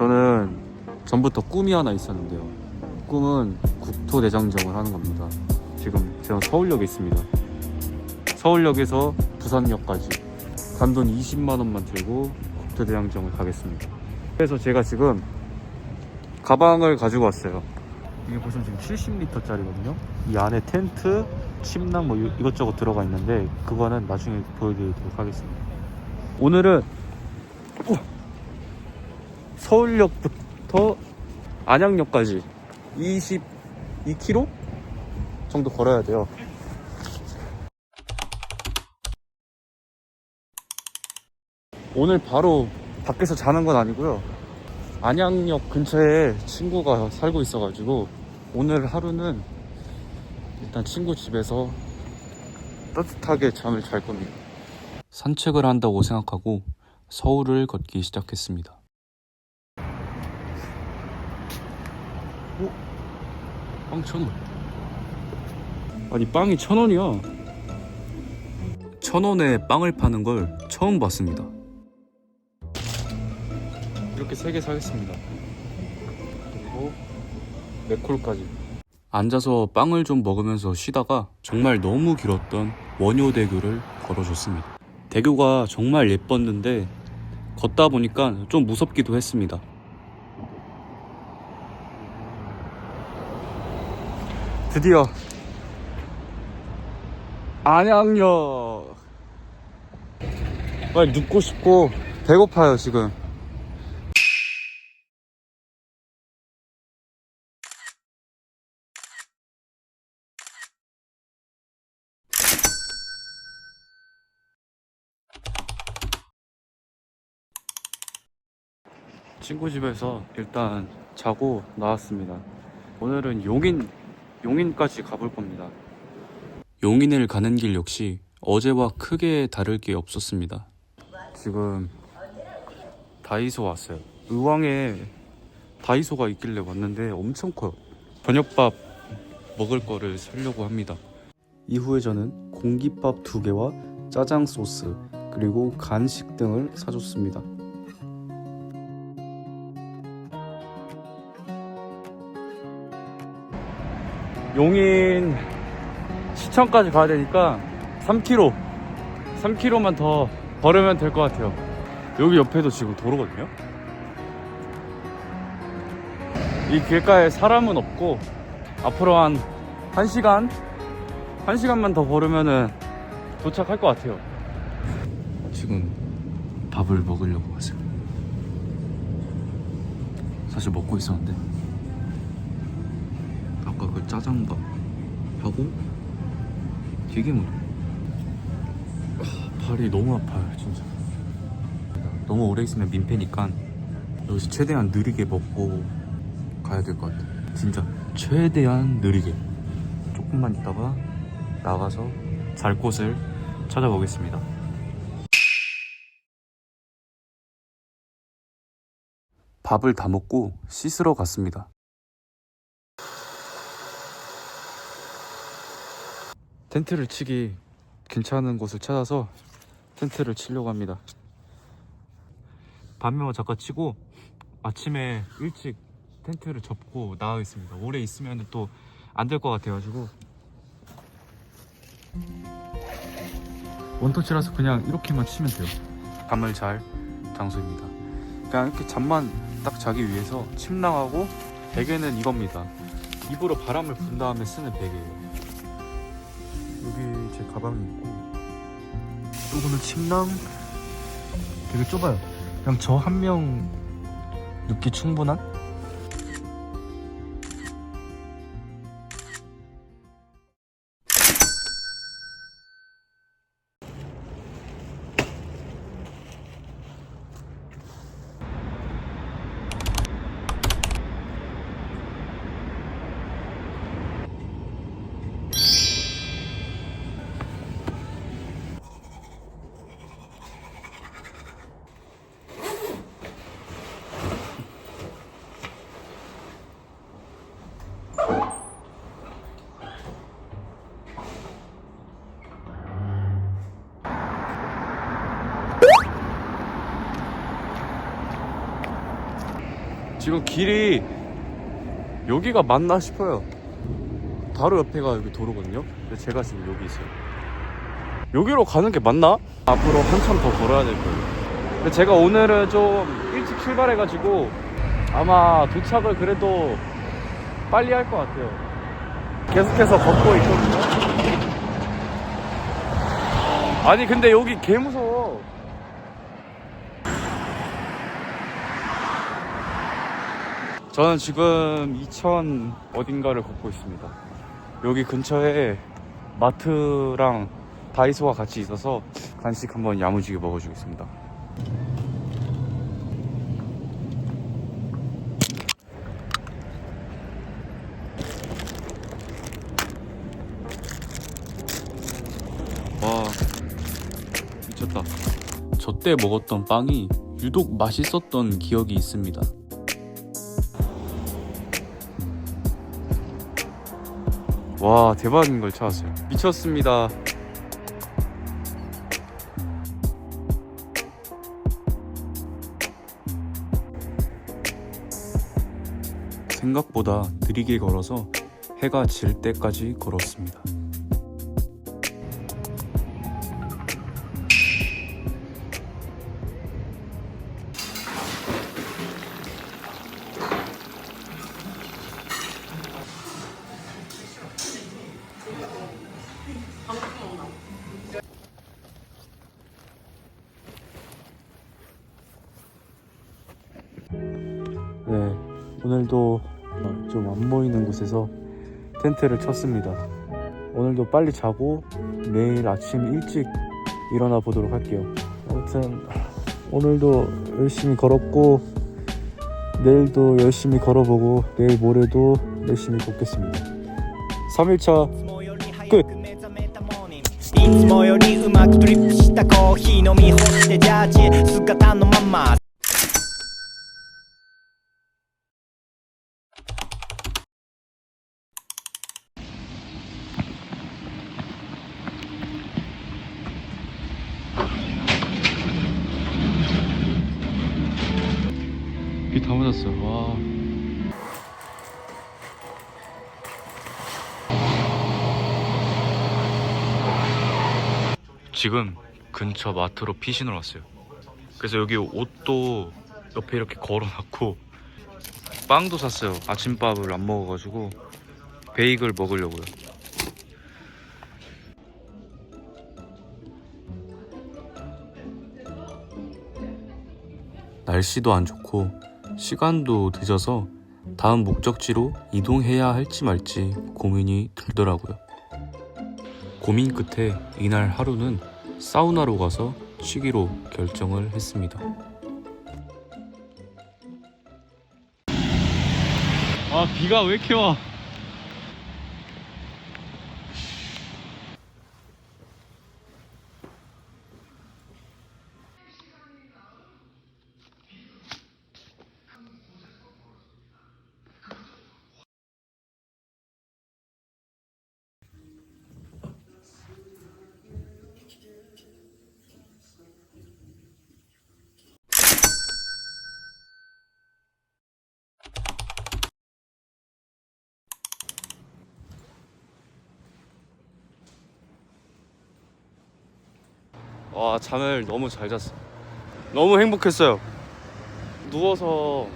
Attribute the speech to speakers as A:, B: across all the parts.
A: 저는 전부터 꿈이 하나 있었는데요. 꿈은 국토대장정을 하는 겁니다. 지금 제가 서울역에 있습니다. 서울역에서 부산역까지 단돈 20만 원만 들고 국토대장정을 가겠습니다. 그래서 제가 지금 가방을 가지고 왔어요. 이게 보시면 지금 70리터짜리거든요. 이 안에 텐트, 침낭 뭐 이- 이것저것 들어가 있는데 그거는 나중에 보여드리도록 하겠습니다. 오늘은 우! 서울역부터 안양역까지 22km 정도 걸어야 돼요. 오늘 바로 밖에서 자는 건 아니고요. 안양역 근처에 친구가 살고 있어가지고 오늘 하루는 일단 친구 집에서 따뜻하게 잠을 잘 겁니다. 산책을 한다고 생각하고 서울을 걷기 시작했습니다. 오? 빵 천 원. 아니 빵이 천 원이야. 천 원에 빵을 파는 걸 처음 봤습니다. 이렇게 세 개 사겠습니다. 그리고 맥콜까지. 앉아서 빵을 좀 먹으면서 쉬다가 정말 너무 길었던 원효대교를 걸어줬습니다. 대교가 정말 예뻤는데 걷다 보니까 좀 무섭기도 했습니다. 드디어. 안양역. 빨리 눕고 싶고 배고파요 지금. 친구 집에서 일단 자고 나왔습니다. 오늘은 용인, 용인까지 가볼 겁니다. 용인을 가는 길 역시 어제와 크게 다를 게 없었습니다. 지금 다이소 왔어요. 의왕에 다이소가 있길래 왔는데 엄청 커요. 저녁밥 먹을 거를 사려고 합니다. 이후에 저는 공깃밥 두 개와 짜장 소스 그리고 간식 등을 사줬습니다. 용인 시청까지 가야 되니까 3km 3km만 더 걸으면 될 것 같아요. 여기 옆에도 지금 도로거든요. 이 길가에 사람은 없고 앞으로 한 1시간 1시간만 더 걸으면은 도착할 것 같아요. 지금 밥을 먹으려고 왔어요. 사실 먹고 있었는데 아까 그 짜장밥 하고 튀김으로 아, 발이 너무 아파요 진짜. 너무 오래 있으면 민폐니까 여기서 최대한 느리게 먹고 가야 될 것 같아요. 진짜 최대한 느리게. 조금만 있다가 나가서 잘 곳을 찾아보겠습니다. 밥을 다 먹고 씻으러 갔습니다 텐트를 치기 괜찮은 곳을 찾아서 텐트를 치려고 합니다. 밤에만 잠깐 치고 아침에 일찍 텐트를 접고 나가겠습니다. 오래 있으면 또 안 될 것 같아가지고 원터치라서 그냥 이렇게만 치면 돼요. 잠을 잘 장소입니다. 그냥 이렇게 잠만 딱 자기 위해서 침낭하고 베개는 이겁니다. 입으로 바람을 분 다음에 쓰는 베개예요. 여기 제 가방이 있고 요거는 침낭 되게 좁아요 그냥 저 한 명 눕기 충분한? 지금 길이 여기가 맞나 싶어요. 바로 옆에가 여기 도로거든요. 근데 제가 지금 여기 있어요. 여기로 가는 게 맞나? 앞으로 한참 더 걸어야 될 거예요. 근데 제가 오늘은 좀 일찍 출발해가지고 아마 도착을 그래도 빨리 할 것 같아요. 계속해서 걷고 있거든요. 아니 근데 여기 개 무서워. 저는 지금 이천 어딘가를 걷고 있습니다. 여기 근처에 마트랑 다이소가 같이 있어서 간식 한번 야무지게 먹어주겠습니다. 와 미쳤다. 저때 먹었던 빵이 유독 맛있었던 기억이 있습니다. 와 대박인 걸 찾았어요. 미쳤습니다. 생각보다 느리게 걸어서 해가 질 때까지 걸었습니다. 오늘도 좀 안 보이는 곳에서 텐트를 쳤습니다. 오늘도 빨리 자고 내일 아침 일찍 일어나 보도록 할게요. 아무튼 오늘도 열심히 걸었고 내일도 열심히 걸어보고 내일 모레도 열심히 걷겠습니다. 3일차
B: いつもよりうまくドリップしたコーヒー飲み干してジャージ姿のまま
A: 지금 근처 마트로 피신을 왔어요. 그래서 여기 옷도 옆에 이렇게 걸어놨고 빵도 샀어요. 아침밥을 안 먹어가지고 베이글 먹으려고요. 날씨도 안 좋고 시간도 늦어서 다음 목적지로 이동해야 할지 말지 고민이 들더라고요. 고민 끝에 이날 하루는 사우나로 가서 쉬기로 결정을 했습니다. 아 비가 왜 이렇게 와? 와 잠을 너무 잘 잤어. 너무 행복했어요. 누워서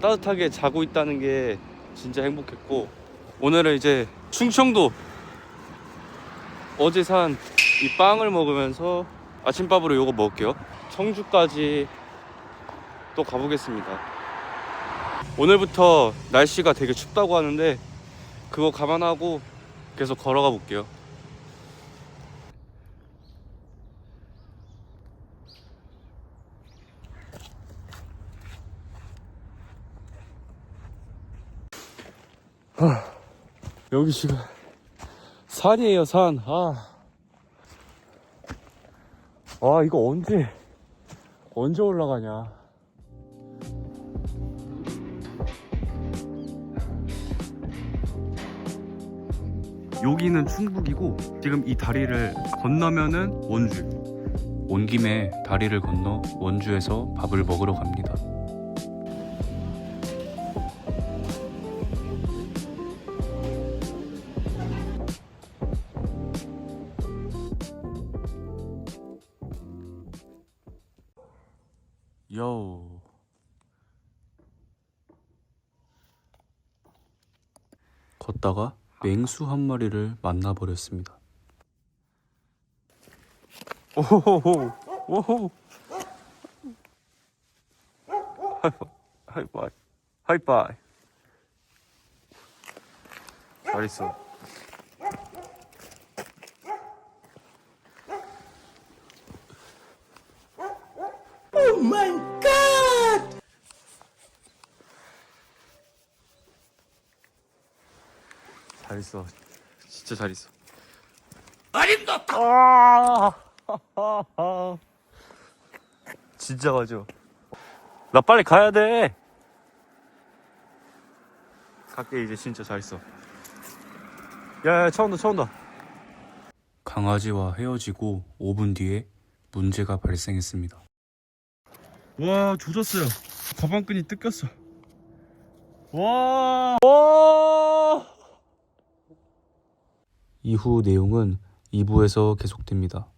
A: 따뜻하게 자고 있다는 게 진짜 행복했고 오늘은 이제 충청도 어제 산 이 빵을 먹으면서 아침밥으로 요거 먹을게요. 청주까지 또 가보겠습니다. 오늘부터 날씨가 되게 춥다고 하는데 그거 감안하고 계속 걸어가 볼게요. 여기 지금 산이에요 산. 아. 와 이거 언제 언제 올라가냐. 여기는 충북이고 지금 이 다리를 건너면은 원주. 온 김에 다리를 건너 원주에서 밥을 먹으러 갑니다. 요. 걷다가 맹수 한 마리를 만나버렸습니다. 오호호호, 오호. 하이파이, 하이파이. 잘 있어. 잘 있어. 진짜 잘 있어. 아림도다. 진짜 가죠. 나 빨리 가야 돼. 갈게 이제 진짜 잘 있어. 야야 차 온다 차 온다. 강아지와 헤어지고 5분 뒤에 문제가 발생했습니다. 와 조졌어요. 가방끈이 뜯겼어. 와. 와. 이후 내용은 2부에서 계속됩니다.